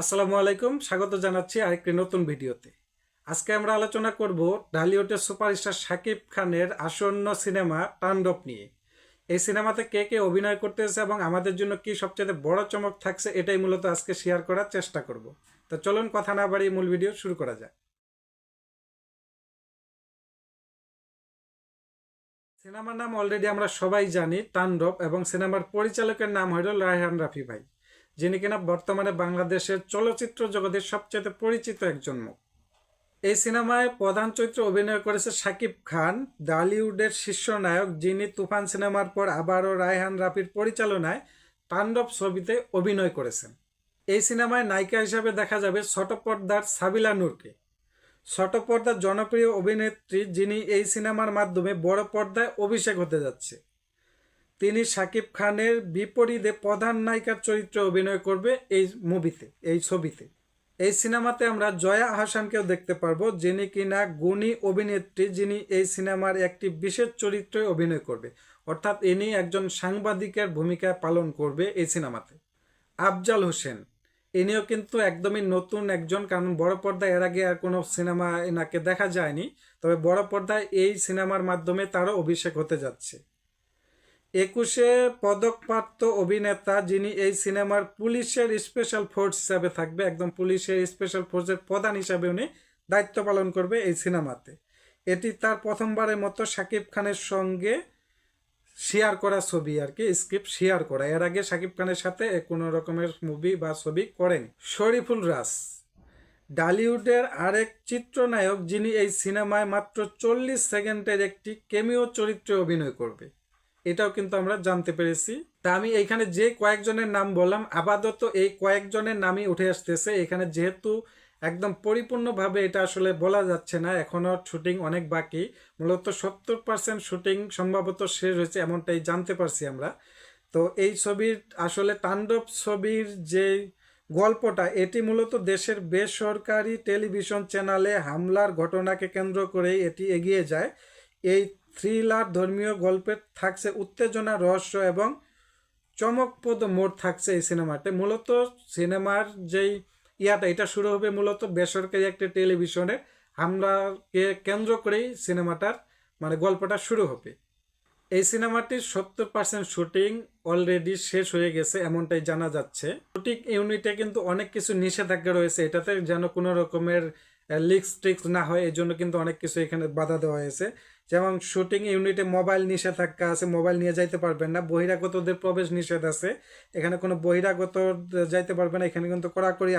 আসসালামু আলাইকুম, স্বাগত জানাচ্ছি আরেকটি নতুন ভিডিওতে। আজকে আমরা আলোচনা করব ঢালিউডের সুপারস্টার শাকিব খানের আসন্ন সিনেমা তাণ্ডব নিয়ে। এই সিনেমাতে কে কে অভিনয় করতেছে এবং আমাদের জন্য কি সবচেয়ে বড় চমক থাকছে, এটাই মূলত আজকে শেয়ার করার চেষ্টা করব। তো চলুন কথা না বাড়িয়ে মূল ভিডিও শুরু করা যাক। সিনেমার নাম অলরেডি আমরা সবাই জানি, তাণ্ডব, এবং সিনেমার পরিচালকের নাম হইল রায়হান রাফি ভাই। যিনি কিনা বর্তমানে বাংলাদেশের চলচ্চিত্র জগতের সবচেয়ে পরিচিত একজন মুখ। এই সিনেমায় প্রধান চরিত্রে অভিনয় করেছে শাকিব খান ডালিউডের শীর্ষ নায়ক যিনি তুফান সিনেমার পর আবারও রায়হান রাফির পরিচালনায় তাণ্ডব ছবিতে অভিনয় করেছেন। এই সিনেমায় নায়িকা হিসাবে দেখা যাবে ছোট পর্দার সাবিলা নূরকে। ছোট পর্দার জনপ্রিয় অভিনেত্রী যিনি এই সিনেমার মাধ্যমে বড় পর্দায় অভিষেক হতে যাচ্ছে। তিনি শাকিব খানের বিপরীতে প্রধান নায়িকার চরিত্রে অভিনয় করবে এই মুভিতে, এই ছবিতে। এই সিনেমাতে আমরা জয়া আহসানকেও দেখতে পারব, যিনি কিনা গুণী অভিনেত্রী, যিনি এই সিনেমার একটি বিশেষ চরিত্রে অভিনয় করবে। অর্থাৎ ইনি একজন সাংবাদিকের ভূমিকা পালন করবে এই সিনেমাতে। আফজাল হোসেন, ইনিও কিন্তু একদমই নতুন একজন, কারণ বড় পর্দায় এর আগে আর কোনো সিনেমা এনাকে দেখা যায়নি। তবে বড় পর্দায় এই সিনেমার মাধ্যমে তারও অভিষেক হতে যাচ্ছে। একুশে পদকপ্রাপ্ত অভিনেতা যিনি এই সিনেমার পুলিশের স্পেশাল ফোর্স হিসাবে থাকবে, একদম পুলিশের স্পেশাল ফোর্সের প্রধান হিসাবে উনি দায়িত্ব পালন করবে এই সিনেমাতে। এটি তার প্রথমবারের মতো শাকিব খানের সঙ্গে শেয়ার করা ছবি আর কি স্ক্রিপ্ট শেয়ার করা। এর আগে শাকিব খানের সাথে কোনো রকমের মুভি বা ছবি করেনি। শরীফুল রাস ডালিউডের আরেক চিত্রনায়ক যিনি এই সিনেমায় মাত্র চল্লিশ সেকেন্ডের একটি কেমিও চরিত্রে অভিনয় করবে। এটাও কিন্তু আমরা জানতে পেরেছি। তা আমি এইখানে যে কয়েকজনের নাম বললাম, আপাতত এই কয়েকজনের নামই উঠে আসতেছে। এখানে যেহেতু একদম পরিপূর্ণভাবে এটা আসলে বলা যাচ্ছে না, এখনও শুটিং অনেক বাকি। মূলত সত্তর পার্সেন্ট শুটিং সম্ভবত শেষ হয়েছে, এমনটাই জানতে পারছি আমরা। তো এই ছবির আসলে তাণ্ডব ছবির যে গল্পটা, এটি মূলত দেশের বেসরকারি টেলিভিশন চ্যানেলে হামলার ঘটনাকে কেন্দ্র করে এটি এগিয়ে যায়। এই থ্রিলার ধর্মীয় গল্পের থাকছে উত্তেজনা, রহস্য এবং চমকপ্রদ মোড় থাকছে এই সিনেমাতে। মূলত সিনেমার যেই ইয়াটা, এটা শুরু হবে মূলত বেসরকারি একটা টেলিভিশনে। হামলাকে কেন্দ্র করেই সিনেমাটার মানে গল্পটা শুরু হবে। এই সিনেমাটির সত্তর পার্সেন্ট শুটিং অলরেডি শেষ হয়ে গেছে, এমনটাই জানা যাচ্ছে। শুটিং ইউনিটে কিন্তু অনেক কিছু নিষেধাজ্ঞা রয়েছে, এটাতে যেন কোনো রকমের লিক্স টিক্স না হয় এই জন্য কিন্তু অনেক কিছু এখানে বাধা দেওয়া হয়েছে। যেমন শুটিং ইউনিটে মোবাইল নিষেধাজ্ঞা আছে মোবাইল নিয়ে যাইতে পারবেন না। বহিরাগতদের প্রবেশ নিষেধ আছে। এখানে কোনো বহিরাগত যাইতে পারবে না, এখানে কিন্তু কড়াকড়ি